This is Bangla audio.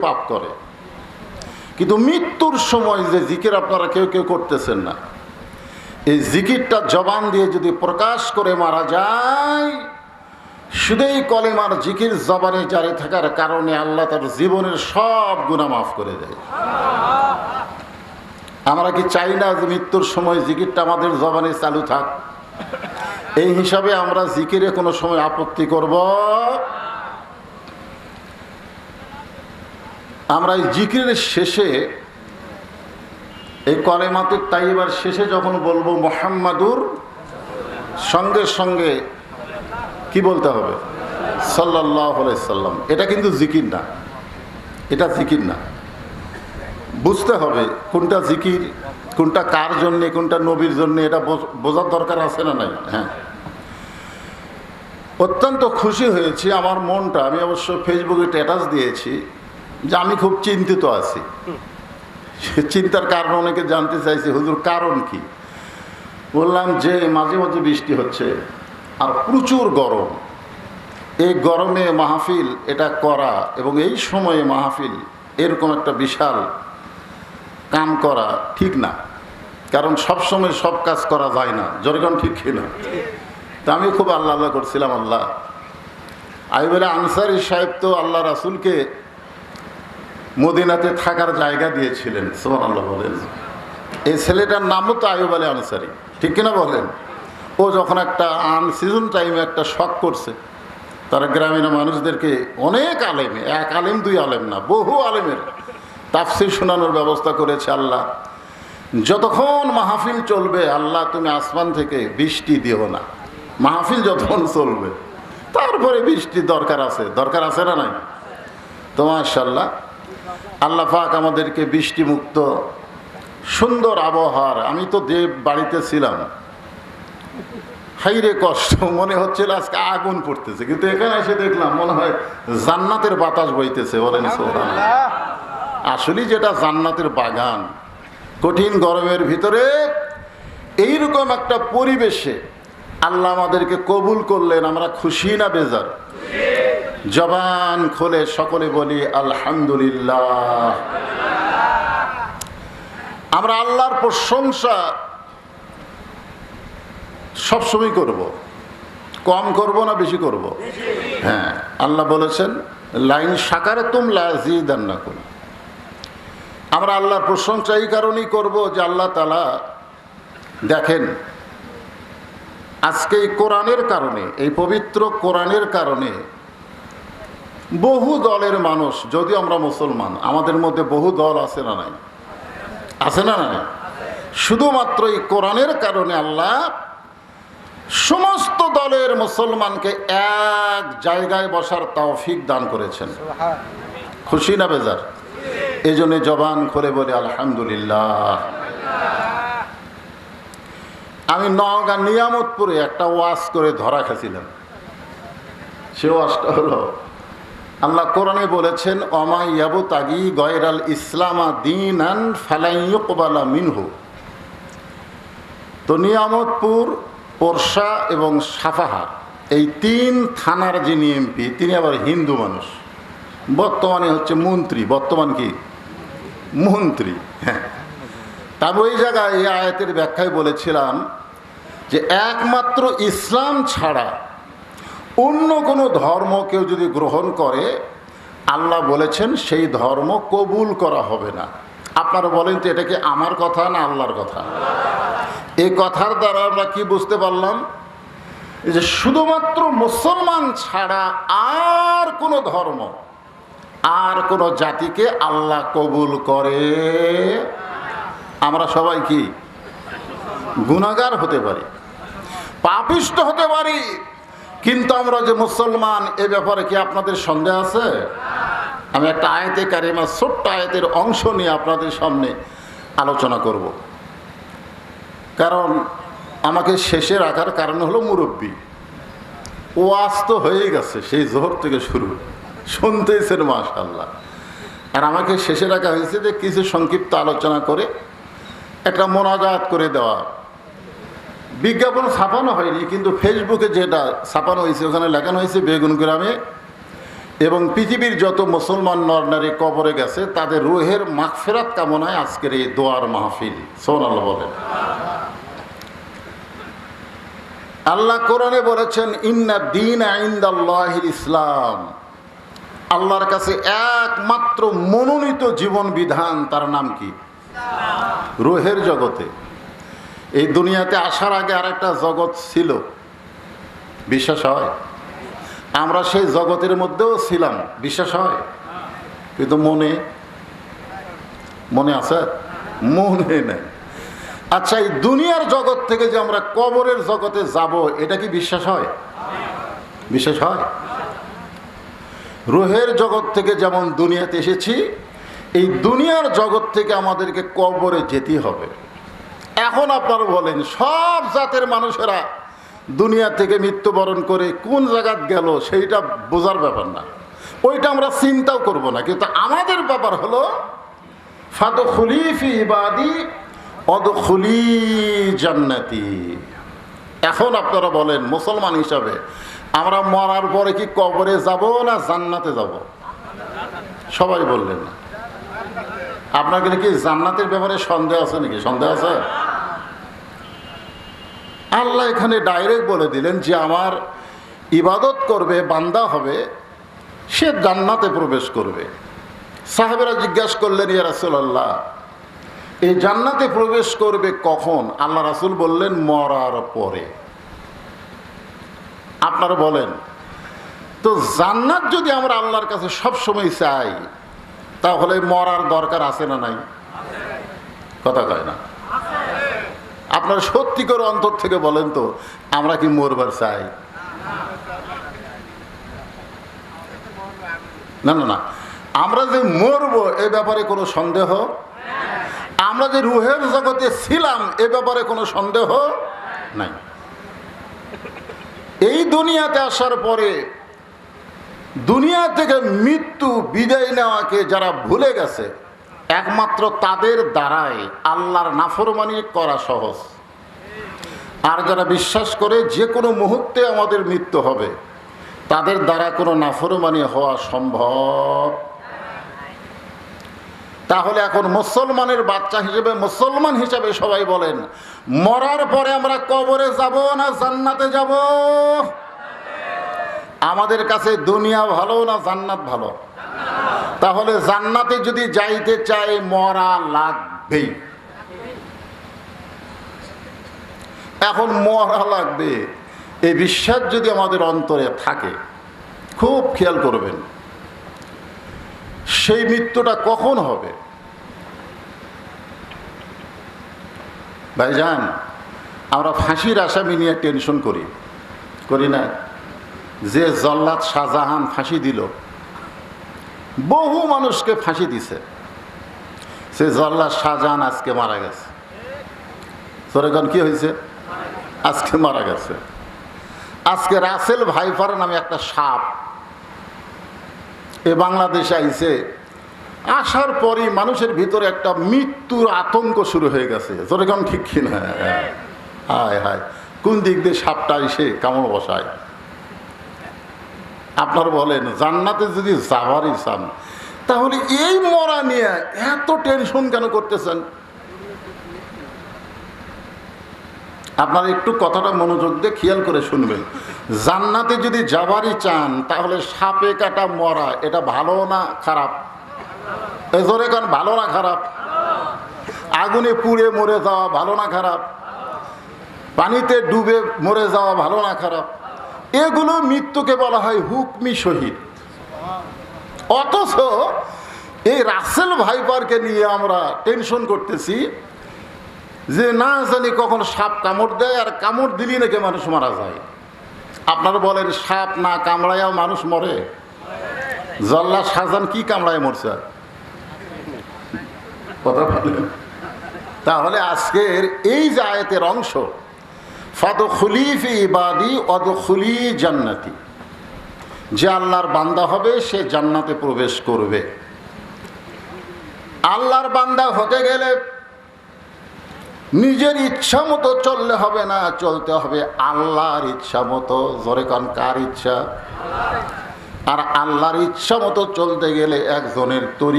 পাপ করে। কিন্তু মৃত্যুর সময় যে জিকির আপনারা কেউ কেউ করতেছেন না। এই জিকিরটা জবান দিয়ে যদি প্রকাশ করে মারা যায়, শুধুই কলেমার জিকির জবানে জারি থাকার কারণে আল্লাহ তার জীবনের সব গুণা মাফ করে দেয়। আমরা কি চাই না যে মৃত্যুর সময় জিকিরটা আমাদের জবানে চালু থাক? এই হিসাবে আমরা জিকিরে কোনো সময় আপত্তি করব? আমরা এই জিকিরের শেষে, এই কলেমাতুর তাইবার শেষে যখন বলব মোহাম্মাদুর, সঙ্গে সঙ্গে কি বলতে হবে? সাল্লাহ সাল্লাম। এটা কিন্তু জিকির না। এটা জিকির না। বুঝতে হবে কোনটা জিকির, কোনটা কার জন্যে, কোনটা নবীর জন্যে, এটা বোঝার দরকার আছে না নাই? হ্যাঁ। অত্যন্ত খুশি হয়েছি। আমার মনটা, আমি অবশ্য ফেসবুকে স্ট্যাটাস দিয়েছি। যে আমি খুব চিন্তিত আছি। চিন্তার কারণ অনেকে জানতে চাইছে, হুজুর, কারণ কি? বললাম যে, মাঝে মাঝে বৃষ্টি হচ্ছে আর প্রচুর গরম। এই গরমে মাহফিল এটা করা এবং এই সময়ে মাহফিল এরকম একটা বিশাল কাম করা ঠিক না। কারণ সব সময় সব কাজ করা যায় না যেরকম ঠিক কিনা তা আমি খুব আল্লাহ আল্লাহ করছিলাম, আল্লাহ। আমি বলে আনসারি সাহেব তো আল্লাহ রাসুলকে মদিনাতে থাকার জায়গা দিয়েছিলেন সোমান আল্লাহ বলেন। এই ছেলেটার নামও তো আয়ুব আলী আনসারি, ঠিক কিনা বলেন? ও যখন একটা আন সিজন টাইমে একটা শখ করছে, তারা গ্রামীণ মানুষদেরকে অনেক আলেম, এক আলেম, দুই আলেম না, বহু আলেমের তাফসির শোনানোর ব্যবস্থা করেছে আল্লাহ। যতক্ষণ মাহফিল চলবে, আল্লাহ তুমি আসমান থেকে বৃষ্টি দিও না। মাহফিল যতক্ষণ চলবে, তারপরে বৃষ্টি দরকার আছে। দরকার আছে না নাই? তো মাশাল্লাহ আল্লাহ পাক আমাদেরকে বৃষ্টিমুক্ত, সুন্দর আবহাওয়ার, আমি তো দেব বাড়িতে ছিলাম। হাইরে কষ্ট, মনে হচ্ছিল আজকে আগুন পড়তেছে, কিন্তু এখানে এসে দেখলাম মনে হয় জান্নাতের বাতাস বইতেছে, বলেন আসলে যেটা জান্নাতের বাগান, কঠিন গরমের ভিতরে এইরকম একটা পরিবেশে আল্লাহ আমাদেরকে কবুল করলেন, আমরা খুশি না বেজার। জবান খোলে সকলে বলি, আলহামদুলিল্লাহ। আমরা আল্লাহর প্রশংসা সবসময় করব। কম করব না বেশি করব? হ্যাঁ আল্লাহ বলেছেন, লাইন সাকারে তুম লাজিদান না করুন আমরা আল্লাহর প্রশংসা এই কারণেই করব যে আল্লাহ তালা দেখেন, আজকে এই কোরআনের কারণে, এই পবিত্র কোরআনের কারণে বহু দলের মানুষ যদি আমরা মুসলমান, আমাদের মধ্যে বহু দল আছে না নাই? আছে না নাই? শুধুমাত্র এই কোরআনের কারণে আল্লাহ সমস্ত দলের মুসলমানকে এক জায়গায় বসার তৌফিক দান করেছেন। খুশি না বেজার? এই জন্য জবান করে বলে, আলহামদুলিল্লাহ। আমি নওগাঁ নিয়ামতপুরে একটা ওয়াজ করে ধরা খাচ্ছিলাম সে ওয়াজটা হলো আল্লাহ কোরআনে বলেছেন অমা ইয়াবু তাগি গয়রাল ইসলামা দিন আন মিনহু। তো নিয়ামতপুর, পোরশা এবং সাফাহার, এই তিন থানার যিনি এমপি, তিনি আবার হিন্দু মানুষ। বর্তমানে হচ্ছে মন্ত্রী, বর্তমান কি? মন্ত্রী হ্যাঁ। তবে ওই জায়গায় এই আয়াতের ব্যাখ্যায় বলেছিলাম যে, একমাত্র ইসলাম ছাড়া অন্য কোনো ধর্ম কেউ যদি গ্রহণ করে, আল্লাহ বলেছেন সেই ধর্ম কবুল করা হবে না। আপনারা বলেন তো, এটা কি আমার কথা না আল্লাহর কথা? এই কথার দ্বারা আমরা কি বুঝতে পারলাম? যে শুধুমাত্র মুসলমান ছাড়া আর কোনো ধর্ম, আর কোনো জাতিকে আল্লাহ কবুল করে? আমরা সবাই কি? গুণাগার হতে পারি, পাপিষ্ট হতে পারি কিন্তু আমরা যে মুসলমান, এ ব্যাপারে কি আপনাদের সন্দেহ আছে? আমি একটা আয়তে কারিমা, ছোট্ট আয়তের অংশ নিয়ে আপনাদের সামনে আলোচনা করব। কারণ আমাকে শেষে রাখার কারণ হলো মুরব্বী। ওয়াজ তো হয়ে গেছে, সেই জোহর থেকে শুরু। শুনতেছেন মাশাল্লাহ আর আমাকে শেষে রাখা হয়েছে যে কিছু সংক্ষিপ্ত আলোচনা করে একটা মোনাজাত করে দেওয়া। বিজ্ঞাপন ছাপানো হয়নি, কিন্তু ফেসবুকে যেটা ছাপানো হয়েছে, ওখানে লেখানো হয়েছে বেগুন গ্রামে, এবং পৃথিবীর যত মুসলমান নরনারী কবরে গেছে, তাদের রুহের মাগফেরাত কামনায় আজকের এই দোয়ার মাহফিল। সোনাল বলেন। আল্লাহ কোরআনে বলেছেন, ইন্না দিন আইন্দাল্লাহিল ইসলাম। আল্লাহর কাছে একমাত্র মনোনীত জীবন বিধান, তার নাম কি? রুহের জগতে। এই দুনিয়াতে আসার আগে আর একটা জগৎ ছিল। বিশ্বাস হয়? আমরা সেই জগতের মধ্যেও ছিলাম। বিশ্বাস হয়? কিন্তু মনে মনে আছে? মনে নেই। আচ্ছা এই দুনিয়ার জগৎ থেকে যে আমরা কবরের জগতে যাব, এটা কি বিশ্বাস হয়? বিশ্বাস হয়? রুহের জগৎ থেকে যেমন দুনিয়াতে এসেছি, এই দুনিয়ার জগৎ থেকে আমাদেরকে কবরে যেতে হবে। এখন আপনারা বলেন, সব জাতের মানুষেরা দুনিয়া থেকে মৃত্যুবরণ করে কোন জায়গাত গেল, সেইটা বোঝার ব্যাপার না। ওইটা আমরা চিন্তাও করব না। কিন্তু আমাদের ব্যাপার হলো ফাদো খুলিফি ইবাদি, অদখুলি জান্নাতি। এখন আপনারা বলেন, মুসলমান হিসাবে আমরা মরার পরে কি কবরে যাব না জান্নাতে যাব? সবাই বললেন আপনার কি জান্নাতের ব্যাপারে সন্দেহ আছে নাকি? সন্দেহ আছে? আল্লাহ এখানে ডাইরেক্ট বলে দিলেন যে আমার ইবাদত করবে, বান্দা হবে, সে জান্নাতে প্রবেশ করবে। সাহেবেরা জিজ্ঞাসা করলেন, ইয়া রাসুলাল্লাহ, এই জান্নাতে প্রবেশ করবে কখন? আল্লাহ রাসুল বললেন, মরার পরে। আপনারা বলেন, তো জান্নাত যদি আমরা আল্লাহর কাছে সব সময় চাই, তাহলে মরার দরকার আছে না নাই? কথা কয় না। আপনার সত্যি করে অন্তর থেকে বলেন তো, আমরা কি মরবার চাই? না না না। আমরা যে মরব এ ব্যাপারে কোনো সন্দেহ? আমরা যে রুহের জগতে ছিলাম এ ব্যাপারে কোনো সন্দেহ? নাই। এই দুনিয়াতে আসার পরে দুনিয়া থেকে মৃত্যু বিদায় নেওয়াকে যারা ভুলে গেছে একমাত্র তাদের দ্বারাই আল্লাহর নাফরমানি করা সহজ। আর যারা বিশ্বাস করে যে কোনো মুহূর্তে আমাদের মৃত্যু হবে, তাদের দ্বারা কোনো নাফরমানি হওয়া সম্ভব। তাহলে এখন মুসলমানের বাচ্চা হিসেবে, মুসলমান হিসেবে সবাই বলেন, মরার পরে আমরা কবরে যাব না জান্নাতে যাব? আমাদের কাছে দুনিয়া ভালো না জান্নাত ভালো? তাহলে জান্নাতে যদি যাইতে চাই মরা লাগবেই। এখন মরা লাগবে। এই বিশ্বাস যদি আমাদের অন্তরে থাকে, খুব খেয়াল করবেন, সেই মৃত্যুটা কখন হবে? ভাইজান, আমরা ফাঁসির আসামি নিয়ে টেনশন করি। করি না। যে জল্লাদ শাহজাহান ফাঁসি দিল বহু মানুষকে ফাঁসি দিছে। সে জল্লাদ শাহজাহান আজকে মারা গেছে। তোরেগন কি হয়েছে? আজকে মারা গেছে। আজকে রাসেল ভাইফার নামে একটা সাপ এ বাংলাদেশে আইছে। আসার পরই মানুষের ভিতরে একটা মৃত্যুর আতঙ্ক শুরু হয়ে গেছে। যেরকম ঠিক কিনা? হায় হায়। কোন দিক দিয়ে সাপটা এসে কামড় বসায়? আপনার বলেন, জান্নাতে যদি যাওয়ারই চান, তাহলে এই মরা নিয়ে এত টেনশন কেন করতেছেন? আপনারা একটু কথাটা মনোযোগ দিয়ে খেয়াল করে শুনবেন। জান্নাতে যদি যাবারই চান, তাহলে সাপে কাটা মরা, এটা ভালো না খারাপ? এজরে কান, ভালো না খারাপ? আগুনে পুড়ে মরে যাওয়া ভালো না খারাপ? পানিতে ডুবে মরে যাওয়া ভালো না খারাপ? এগুলো মৃত্যুকে বলা হয় হুকমি শহীদ। অথচ এই রাসেল ভাইপারকে নিয়ে আমরা টেনশন করতেছি যে না জানি কখন সাপ কামড় দেয় আর কামড় দিলি নাকি মানুষ মারা যায়। আপনারা বলেন, সাপ না কামড়াইয়াও মানুষ মরে? জল্লা সাজান কি কামড়ায় মরছে? কথা বলেন। তাহলে আজকের এই যে আয়াতের অংশ জান্নাতি। যে আল্লাহর বান্দা হবে, সে জান্নাতে প্রবেশ করবে। আল্লাহর বান্দা হতে গেলে নিজের ইচ্ছা মতো চললে হবে না, চলতে হবে আল্লাহর ইচ্ছা মতো। জোরে কান, কার ইচ্ছা? আর আল্লাহর ইচ্ছা মতো চলতে গেলে একজনের তরি